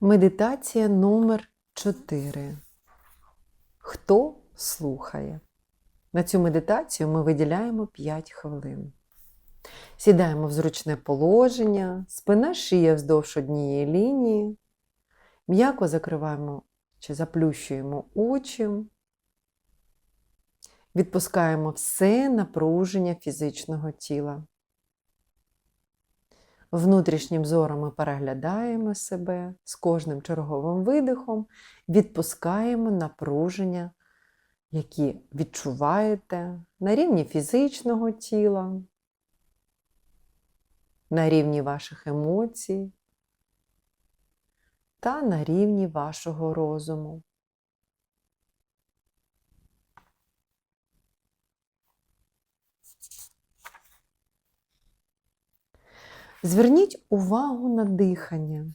Медитація номер 4. Хто слухає? На цю медитацію ми виділяємо 5 хвилин. Сідаємо в зручне положення, спина шия вздовж однієї лінії. М'яко закриваємо чи заплющуємо очі. Відпускаємо все напруження фізичного тіла. Внутрішнім зором ми переглядаємо себе з кожним черговим видихом, відпускаємо напруження, які відчуваєте на рівні фізичного тіла, на рівні ваших емоцій та на рівні вашого розуму. Зверніть увагу на дихання.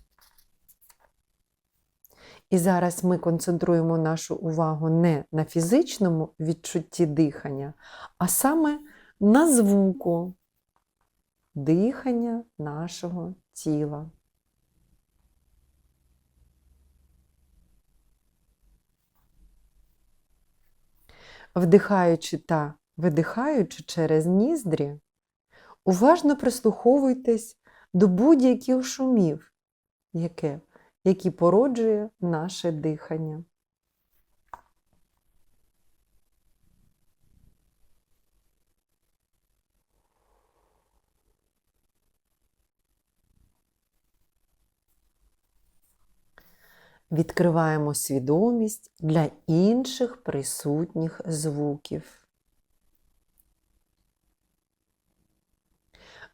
І зараз ми концентруємо нашу увагу не на фізичному відчутті дихання, а саме на звуку дихання нашого тіла. Вдихаючи та видихаючи через ніздрі, уважно прислуховуйтесь до будь-яких шумів, яке, які породжує наше дихання. Відкриваємо свідомість для інших присутніх звуків.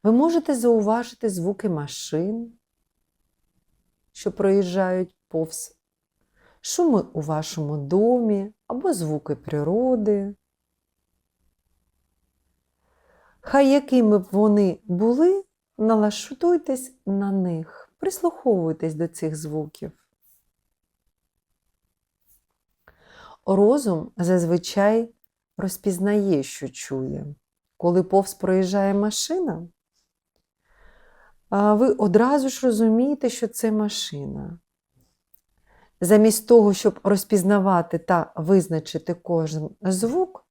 Ви можете зауважити звуки машин, що проїжджають повз, шуми у вашому домі або звуки природи. Хай якими б вони були, налаштуйтесь на них, прислуховуйтесь до цих звуків. Розум зазвичай розпізнає, що чує. Коли повз проїжджає машина, ви одразу ж розумієте, що це машина. Замість того, щоб розпізнавати та визначити кожен звук,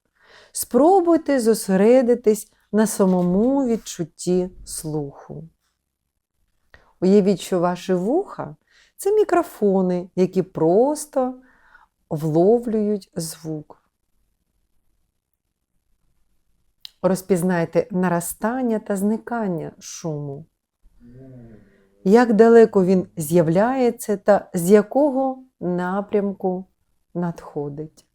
спробуйте зосередитись на самому відчутті слуху. Уявіть, що ваші вуха це мікрофони, які просто вловлюють звук. Розпізнайте наростання та зникання шуму. Як далеко він з'являється та з якого напрямку надходить.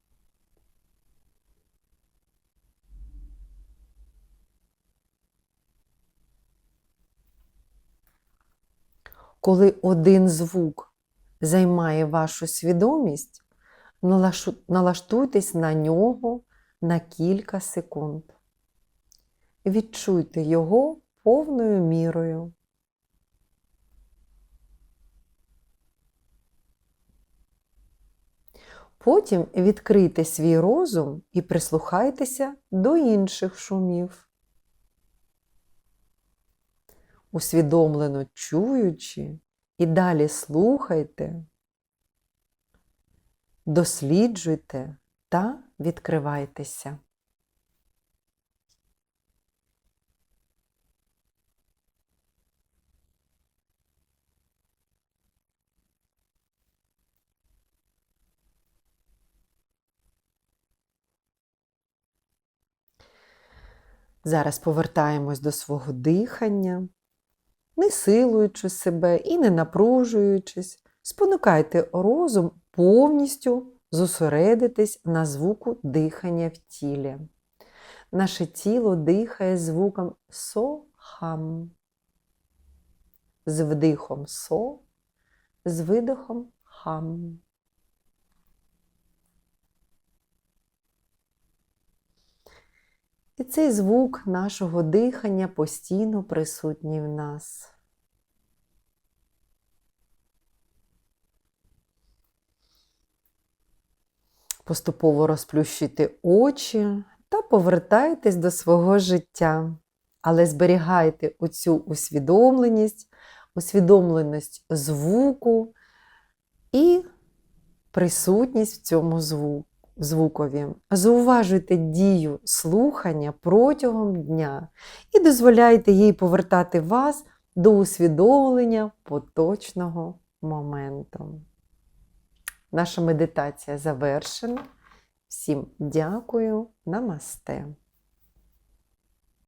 Коли один звук займає вашу свідомість, налаштуйтесь на нього на кілька секунд. Відчуйте його повною мірою. Потім відкрийте свій розум і прислухайтеся до інших шумів. Усвідомлено чуючи і далі слухайте, досліджуйте та відкривайтеся. Зараз повертаємось до свого дихання, не силуючи себе і не напружуючись, спонукайте розум повністю зосередитись на звуку дихання в тілі. Наше тіло дихає звуком со-хам. З вдихом со, з видихом хам. І цей звук нашого дихання постійно присутній в нас. Поступово розплющуйте очі та повертайтесь до свого життя, але зберігайте оцю усвідомленість, усвідомленість звуку, і присутність в цьому звуку. Звукові. Зауважуйте дію слухання протягом дня і дозволяйте їй повертати вас до усвідомлення поточного моменту. Наша медитація завершена. Всім дякую, намасте.